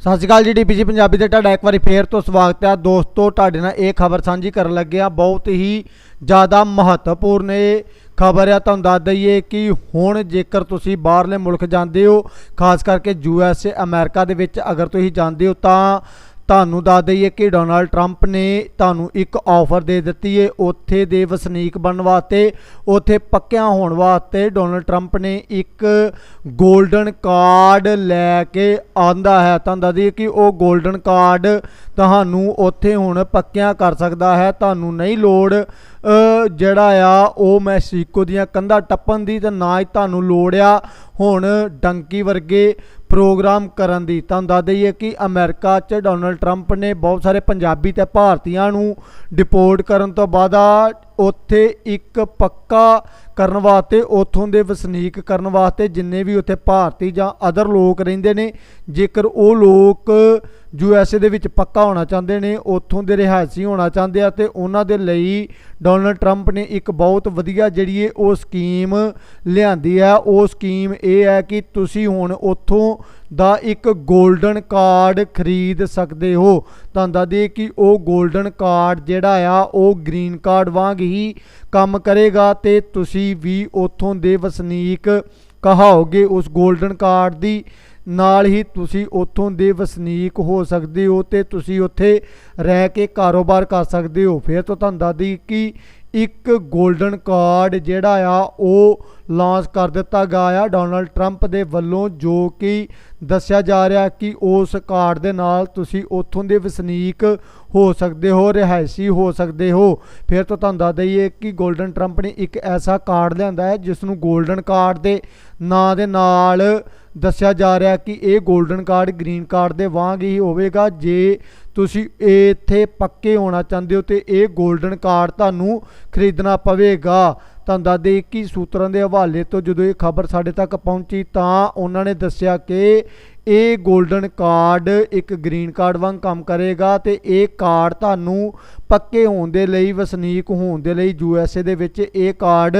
ਸਤਿ ਸ਼੍ਰੀ ਅਕਾਲ ਜੀ ਡੀਪੀਜੀ ਪੰਜਾਬੀ ਤੇ ਤੁਹਾਡਾ ਇੱਕ ਵਾਰੀ ਫੇਰ ਤੋਂ ਸਵਾਗਤ ਹੈ ਦੋਸਤੋ, ਤੁਹਾਡੇ ਨਾਲ ਇਹ ਖਬਰ ਸਾਂਝੀ ਕਰਨ ਲੱਗੇ ਆ ਬਹੁਤ ਹੀ ਜ਼ਿਆਦਾ ਮਹੱਤਵਪੂਰਨ ਇਹ ਖਬਰ ਆ। ਤੁਹਾਨੂੰ ਦੱਸ ਦਈਏ ਕਿ ਹੁਣ ਜੇਕਰ ਤੁਸੀਂ ਬਾਹਰਲੇ ਮੁਲਕ ਜਾਂਦੇ ਹੋ, ਖਾਸ ਕਰਕੇ ਯੂ ਐਸ ਏ ਅਮਰੀਕਾ ਦੇ ਵਿੱਚ ਅਗਰ ਤੁਸੀਂ ਜਾਂਦੇ ਹੋ ਤਾਂ ਤੁਹਾਨੂੰ ਦੱਸ ਦਈਏ ਕਿ ਡੋਨਾਲਡ ਟਰੰਪ ਨੇ ਤੁਹਾਨੂੰ ਇੱਕ ਆਫਰ ਦੇ ਦਿੱਤੀ ਏ ਉੱਥੇ ਦੇ ਵਸਨੀਕ ਬਣਨ ਵਾਸਤੇ, ਉੱਥੇ ਪੱਕਿਆਂ ਹੋਣ ਵਾਸਤੇ ਡੋਨਾਲਡ ਟਰੰਪ ਨੇ ਇੱਕ 골ਡਨ ਕਾਰਡ ਲੈ ਕੇ ਆਂਦਾ ਹੈ। ਤੁਹਾਨੂੰ ਦੱਸ ਦਈਏ ਕਿ ਉਹ 골ਡਨ ਕਾਰਡ ਤੁਹਾਨੂੰ ਉੱਥੇ ਹੁਣ ਪੱਕਿਆਂ ਕਰ ਸਕਦਾ ਹੈ। ਤੁਹਾਨੂੰ ਨਹੀਂ ਲੋੜ ਜਿਹੜਾ ਆ, ਉਹ ਮੈਕਸੀਕੋ ਦੀਆਂ ਕੰਧਾਂ ਟੱਪਣ ਦੀ ਤੇ ਨਾ ਹੀ ਤੁਹਾਨੂੰ ਲੋੜ ਆ। ਹੁਣ ਡੰਕੀ ਵਰਗੇ ਪ੍ਰੋਗਰਾਮ ਕਰਨ ਦੀ। ਤੁਹਾਨੂੰ ਦੱਸ ਦਈਏ ਕਿ ਅਮਰੀਕਾ 'ਚ ਡੋਨਲਡ ਟਰੰਪ ਨੇ ਬਹੁਤ ਸਾਰੇ ਪੰਜਾਬੀ ਤੇ ਭਾਰਤੀਆਂ ਨੂੰ ਡਿਪੋਰਟ ਕਰਨ ਤੋਂ ਬਾਅਦ ਉੱਥੇ ਇੱਕ ਪੱਕਾ ਕਰਨ ਵਾਸਤੇ, ਉੱਥੋਂ ਦੇ ਵਸਨੀਕ ਕਰਨ ਵਾਸਤੇ ਜਿੰਨੇ ਵੀ ਉੱਥੇ ਭਾਰਤੀ ਜਾਂ ਅਦਰ ਲੋਕ ਰਹਿੰਦੇ ਨੇ, ਜੇਕਰ ਉਹ ਲੋਕ ਯੂ ਐਸ ਏ ਦੇ ਵਿੱਚ ਪੱਕਾ ਹੋਣਾ ਚਾਹੁੰਦੇ ਨੇ, ਉੱਥੋਂ ਦੇ ਰਿਹਾਇਸ਼ੀ ਹੋਣਾ ਚਾਹੁੰਦੇ ਆ ਤੇ ਉਹਨਾਂ ਦੇ ਲਈ ਡੋਨਲਡ ਟਰੰਪ ਨੇ ਇੱਕ ਬਹੁਤ ਵਧੀਆ ਜਿਹੜੀ ਹੈ ਉਹ ਸਕੀਮ ਲਿਆਂਦੀ ਹੈ। ਉਹ ਸਕੀਮ ਇਹ ਹੈ ਕਿ ਤੁਸੀਂ ਹੁਣ ਉੱਥੋਂ ਦਾ ਇੱਕ 골ਡਨ ਕਾਰਡ ਖਰੀਦ ਸਕਦੇ ਹੋ। ਤੁਹਾਨੂੰ ਦੱਸ ਦਈਏ ਕਿ ਉਹ 골ਡਨ ਕਾਰਡ ਜਿਹੜਾ ਆ, ਉਹ ਗ੍ਰੀਨ ਕਾਰਡ ਵਾਂਗ ਹੀ ਕੰਮ ਕਰੇਗਾ ਤੇ ਤੁਸੀਂ ਵੀ ਉੱਥੋਂ ਦੇ ਵਸਨੀਕ ਕਹਾਓਗੇ ਉਸ 골ਡਨ ਕਾਰਡ ਦੀ। ਨਾਲ ਹੀ ਤੁਸੀਂ ਉੱਥੋਂ ਦੇ ਵਸਨੀਕ ਹੋ ਸਕਦੇ ਹੋ ਤੇ ਤੁਸੀਂ ਉੱਥੇ ਰਹਿ ਕੇ ਕਾਰੋਬਾਰ ਕਰ ਸਕਦੇ ਹੋ। ਫਿਰ ਤੋਂ ਤੁਹਾਨੂੰ ਦੱਸਦੀ ਕਿ ਇੱਕ 골ਡਨ ਕਾਰਡ ਜਿਹੜਾ ਆ, ਉਹ ਲਾਂਚ ਕਰ ਦਿੱਤਾ ਗਿਆ ਆ ਡੋਨਲਡ ਟਰੰਪ ਦੇ ਵੱਲੋਂ, ਜੋ ਕਿ ਦੱਸਿਆ ਜਾ ਰਿਹਾ ਕਿ ਉਸ ਕਾਰਡ ਦੇ ਨਾਲ ਤੁਸੀਂ ਉੱਥੋਂ ਦੇ ਵਸਨੀਕ ਹੋ ਸਕਦੇ ਹੋ, ਰਿਹਾਇਸ਼ੀ ਹੋ ਸਕਦੇ ਹੋ। ਫਿਰ ਤੋਂ ਤੁਹਾਨੂੰ ਦੱਸ ਦਈਏ ਕਿ 골ਡਨ ਟਰੰਪ ਨੇ ਇੱਕ ਐਸਾ ਕਾਰਡ ਲਿਆਂਦਾ ਹੈ ਜਿਸ ਨੂੰ 골ਡਨ ਕਾਰਡ ਦੇ ਨਾਂ ਦੇ ਨਾਲ ਦੱਸਿਆ ਜਾ ਰਿਹਾ ਕਿ ਇਹ 골ਡਨ ਕਾਰਡ, ਗ੍ਰੀਨ ਕਾਰਡ ਦੇ ਵਾਂਗ ਹੀ ਹੋਵੇਗਾ। ਜੇ ਤੁਸੀਂ ਇੱਥੇ ਪੱਕੇ ਹੋਣਾ ਚਾਹੁੰਦੇ ਹੋ ਤੇ ਇਹ 골ਡਨ ਕਾਰਡ ਤੁਹਾਨੂੰ ਖਰੀਦਣਾ ਪਵੇਗਾ। ਤੁਹਾਨੂੰ ਦੱਸ ਦੇ ਕਿ ਸੂਤਰਾਂ ਦੇ ਹਵਾਲੇ ਤੋਂ ਜਦੋਂ ਇਹ ਖਬਰ ਸਾਡੇ ਤੱਕ ਪਹੁੰਚੀ ਤਾਂ ਉਹਨਾਂ ਨੇ ਦੱਸਿਆ ਕਿ ਇਹ 골ਡਨ ਕਾਰਡ ਇੱਕ ਗ੍ਰੀਨ ਕਾਰਡ ਵਾਂਗ ਕੰਮ ਕਰੇਗਾ ਤੇ ਇਹ ਕਾਰਡ ਤੁਹਾਨੂੰ ਪੱਕੇ ਹੋਣ ਦੇ ਲਈ, ਵਸਨੀਕ ਹੋਣ ਦੇ ਲਈ ਯੂ ਐੱਸ ਏ ਦੇ ਵਿੱਚ ਇਹ ਕਾਰਡ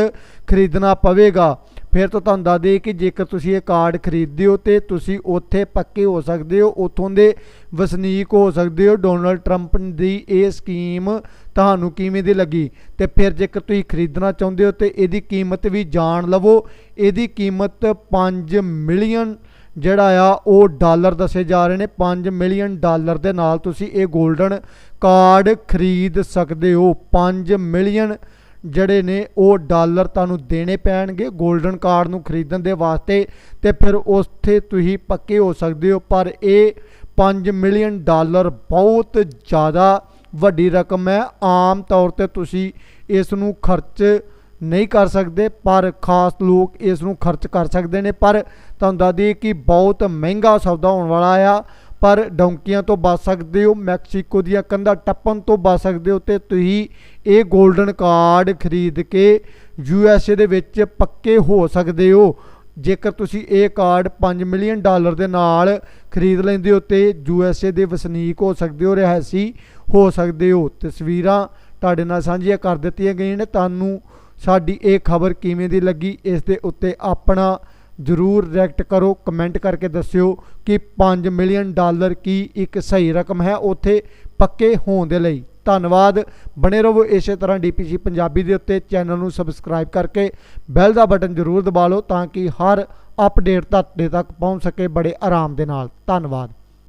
ਖਰੀਦਣਾ ਪਵੇਗਾ। ਫਿਰ ਤੋਂ ਤੁਹਾਨੂੰ ਦੱਸ ਦਈਏ ਕਿ ਜੇਕਰ ਤੁਸੀਂ ਇਹ ਕਾਰਡ ਖਰੀਦਦੇ ਹੋ ਤੇ ਤੁਸੀਂ ਉੱਥੇ ਪੱਕੇ ਹੋ ਸਕਦੇ ਹੋ, ਉੱਥੋਂ ਦੇ ਵਸਨੀਕ ਹੋ ਸਕਦੇ ਹੋ। ਡੋਨਲਡ ਟਰੰਪ ਦੀ ਇਹ ਸਕੀਮ ਤੁਹਾਨੂੰ ਕਿਵੇਂ ਦੀ ਲੱਗੀ? ਤੇ ਫਿਰ ਜੇਕਰ ਤੁਸੀਂ ਖਰੀਦਣਾ ਚਾਹੁੰਦੇ ਹੋ ਤੇ ਇਹਦੀ ਕੀਮਤ ਵੀ ਜਾਣ ਲਵੋ। ਇਹਦੀ ਕੀਮਤ 5 ਮਿਲੀਅਨ ਜਿਹੜਾ ਆ, ਉਹ ਡਾਲਰ ਦੱਸੇ ਜਾ ਰਹੇ ਨੇ। 5 ਮਿਲੀਅਨ ਡਾਲਰ ਦੇ ਨਾਲ ਤੁਸੀਂ ਇਹ 골ਡਨ ਕਾਰਡ ਖਰੀਦ ਸਕਦੇ ਹੋ। 5 ਮਿਲੀਅਨ ਜਿਹੜੇ ਨੇ ਉਹ ਡਾਲਰ ਤੁਹਾਨੂੰ ਦੇਣੇ ਪੈਣਗੇ 골ਡਨ ਕਾਰਡ ਨੂੰ ਖਰੀਦਣ ਦੇ ਵਾਸਤੇ ਤੇ ਫਿਰ ਉੱਥੇ ਤੁਸੀਂ ਪੱਕੇ ਹੋ ਸਕਦੇ ਹੋ। ਪਰ ਇਹ 5 ਮਿਲੀਅਨ ਡਾਲਰ ਬਹੁਤ ਜ਼ਿਆਦਾ ਵੱਡੀ ਰਕਮ ਹੈ। ਆਮ ਤੌਰ ਤੇ ਤੁਸੀਂ ਇਸ ਨੂੰ ਖਰਚ ਨਹੀਂ ਕਰ ਸਕਦੇ, ਪਰ ਖਾਸ ਲੋਕ ਇਸ ਨੂੰ ਖਰਚ ਕਰ ਸਕਦੇ ਨੇ। ਪਰ ਤੁਹਾਨੂੰ ਦੱਸ ਦਈਏ ਕਿ ਬਹੁਤ ਮਹਿੰਗਾ ਸੌਦਾ ਹੋਣ ਵਾਲਾ ਆ। ਪਰ ਡੌਂਕੀਆਂ ਤੋਂ ਬਚ ਸਕਦੇ ਹੋ, ਮੈਕਸੀਕੋ ਦੀਆਂ ਕੰਧਾਂ ਟੱਪਣ ਤੋਂ ਬਚ ਸਕਦੇ ਹੋ ਤੇ ਤੁਸੀਂ ਇਹ 골ਡਨ ਕਾਰਡ ਖਰੀਦ ਕੇ ਯੂ ਐਸ ਏ ਦੇ ਵਿੱਚ ਪੱਕੇ ਹੋ ਸਕਦੇ ਹੋ। ਜੇਕਰ ਤੁਸੀਂ ਇਹ ਕਾਰਡ 5 ਮਿਲੀਅਨ ਡਾਲਰ ਦੇ ਨਾਲ ਖਰੀਦ ਲੈਂਦੇ ਹੋ ਤੇ ਯੂ ਐਸ ਏ ਦੇ ਵਸਨੀਕ ਹੋ ਸਕਦੇ ਹੋ, ਰਿਹਾਇਸ਼ੀ ਹੋ ਸਕਦੇ ਹੋ। ਤਸਵੀਰਾਂ ਤੁਹਾਡੇ ਨਾਲ ਸਾਂਝੀਆਂ ਕਰ ਦਿੱਤੀਆਂ ਗਈਆਂ ਨੇ। ਤੁਹਾਨੂੰ ਸਾਡੀ ਇਹ ਖਬਰ ਕਿਵੇਂ ਦੀ ਲੱਗੀ, ਇਸ ਦੇ ਉੱਤੇ ਆਪਣਾ ਜ਼ਰੂਰ ਰਿਐਕਟ ਕਰੋ ਕਮੈਂਟ ਕਰਕੇ ਦੱਸਿਓ ਕਿ 5 ਮਿਲੀਅਨ ਡਾਲਰ ਕੀ ਇੱਕ ਸਹੀ ਰਕਮ ਹੈ ਉੱਥੇ ਪੱਕੇ ਹੋਣ ਦੇ ਲਈ। ਧੰਨਵਾਦ। ਬਣੇ ਰਹੋ ਇਸੇ ਤਰ੍ਹਾਂ ਡੀਪੀਸੀ ਪੰਜਾਬੀ ਦੇ ਉੱਤੇ ਚੈਨਲ ਨੂੰ ਸਬਸਕ੍ਰਾਈਬ ਕਰਕੇ ਬੈਲ ਦਾ ਬਟਨ ਜ਼ਰੂਰ ਦਬਾ ਲਓ ਤਾਂ ਕਿ ਹਰ ਅਪਡੇਟ ਤੁਹਾਡੇ ਤੱਕ ਪਹੁੰਚ ਸਕੇ ਬੜੇ ਆਰਾਮ ਦੇ ਨਾਲ। ਧੰਨਵਾਦ।